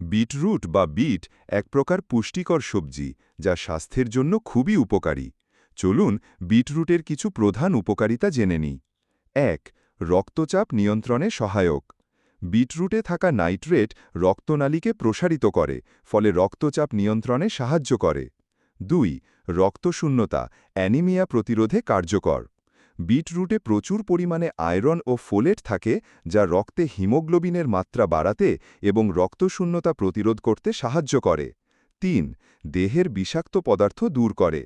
Beetroot বা bit এক প্রকার পুষ্টিকর সবজি, যা স্বাস্থ্যের জন্য খুবই উপকারী। চলুন বিটরুটের কিছু প্রধান উপকারিতা জেনে নিই। এক, রক্তচাপ নিয়ন্ত্রণে সহায়ক। বিটরুটে থাকা নাইট্রেট রক্তনালীকে প্রসারিত করে, ফলে রক্তচাপ নিয়ন্ত্রণে সাহায্য করে। দুই, রক্তশূন্যতা, অ্যানিমিয়া প্রতিরোধে কার্যকর। বিটরুটে প্রচুর পরিমাণে আয়রন ও ফোলেট থাকে, যা রক্তে হিমোগ্লোবিনের মাত্রা বাড়াতে এবং রক্তশূন্যতা প্রতিরোধ করতে সাহায্য করে। তিন, দেহের বিষাক্ত পদার্থ দূর করে।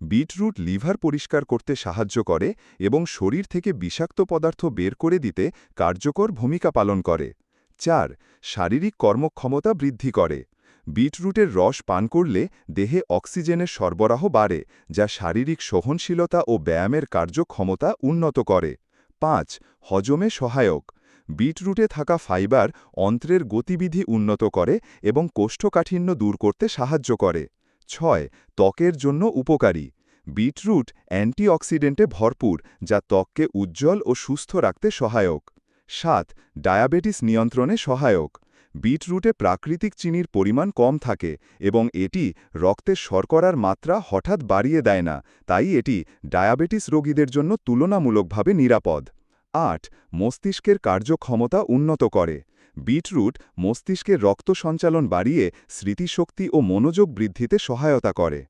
বিটরুট লিভার পরিষ্কার করতে সাহায্য করে এবং শরীর থেকে বিষাক্ত পদার্থ বের করে দিতে কার্যকর ভূমিকা পালন করে। চার, শারীরিক কর্মক্ষমতা বৃদ্ধি করে। বিটরুটের রস পান করলে দেহে অক্সিজেনের সরবরাহ বাড়ে, যা শারীরিক সহনশীলতা ও ব্যায়ামের কার্যক্ষমতা উন্নত করে। পাঁচ, হজমে সহায়ক। বিটরুটে থাকা ফাইবার অন্ত্রের গতিবিধি উন্নত করে এবং কোষ্ঠকাঠিন্য দূর করতে সাহায্য করে। ছয়, ত্বকের জন্য উপকারী। বিটরুট অ্যান্টিঅক্সিডেন্টে ভরপুর, যা ত্বককে উজ্জ্বল ও সুস্থ রাখতে সহায়ক। সাত, ডায়াবেটিস নিয়ন্ত্রণে সহায়ক। বিটরুটে প্রাকৃতিক চিনির পরিমাণ কম থাকে এবং এটি রক্তের শর্করার মাত্রা হঠাৎ বাড়িয়ে দেয় না, তাই এটি ডায়াবেটিস রোগীদের জন্য তুলনামূলকভাবে নিরাপদ। আট, মস্তিষ্কের কার্যক্ষমতা উন্নত করে। বিটরুট মস্তিষ্কের রক্ত সঞ্চালন বাড়িয়ে স্মৃতিশক্তি ও মনোযোগ বৃদ্ধিতে সহায়তা করে।